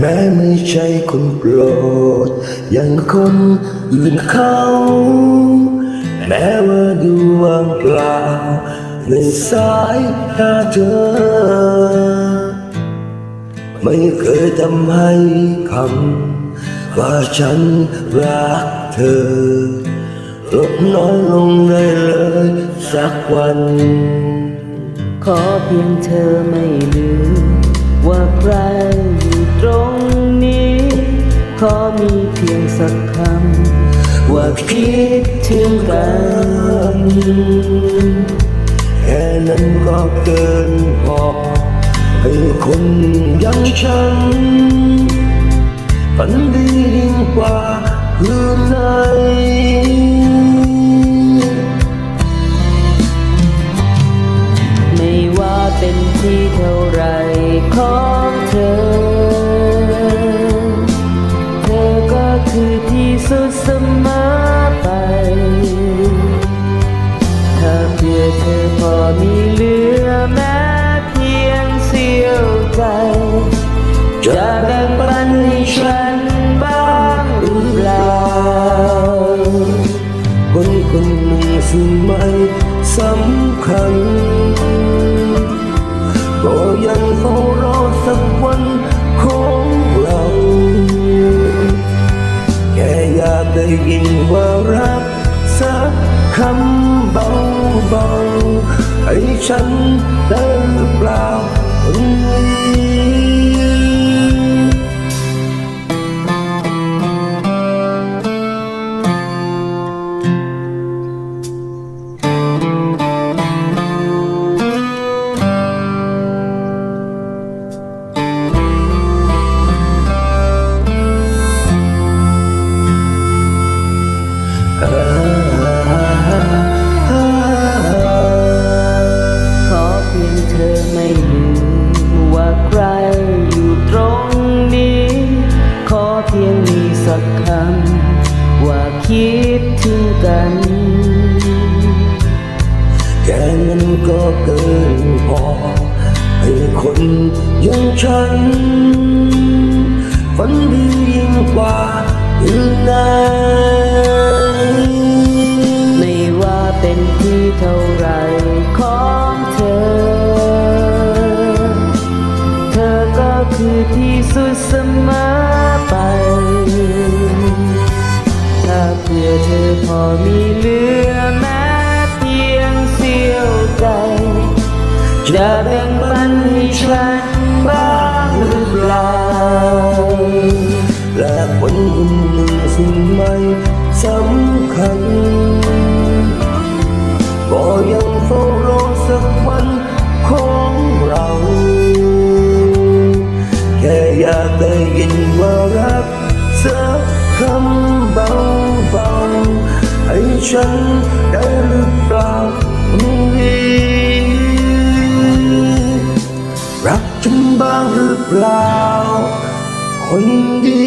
แม้ไม่ใช่คนโปรด อย่างคนอื่นเขาแม้ว่าดูว่างเปล่าในสายตาเธอ ไม่เคยทำให้คำว่าฉันรักเธอลดน้อยลงได้เลยสักวัน ขอเพียงเธอไม่ลืมว่าใคร อมีเพียงสักคำ ว่าคิดถึงกันแค่นั้นก็เกินพอให้คนอยังฉันฝันดียิ่งกว่าคืนไหน สิ่งไม่สำคัญ ก็ยังเฝ้ารอสักวันของเรา แค่อยากได้ยินว่ารักสักคำเบาๆให้ฉันได้หรือเปล่าคนนี้ นี้ ขอเพียงมีสักคำ ว่าคิดถึงกันแค่นั้นก็เกินพอให้คนอย่างฉัน ฝันดียิ่งกว่าอื่นใดไม่ว่าเป็นที่เท่าไร คือที่สุดเสมอไปถ้าเพื่อเธอพอมีเหลือแม้เพียงเสี้ยวใจจะแบ่งปันให้ฉันบ้างหรือเปล่าและคนคนหนึ่งสิ่งไม่ ฉันได้หรือเปล่าคนดีรักฉันบ้างหรือเปล่าคนดี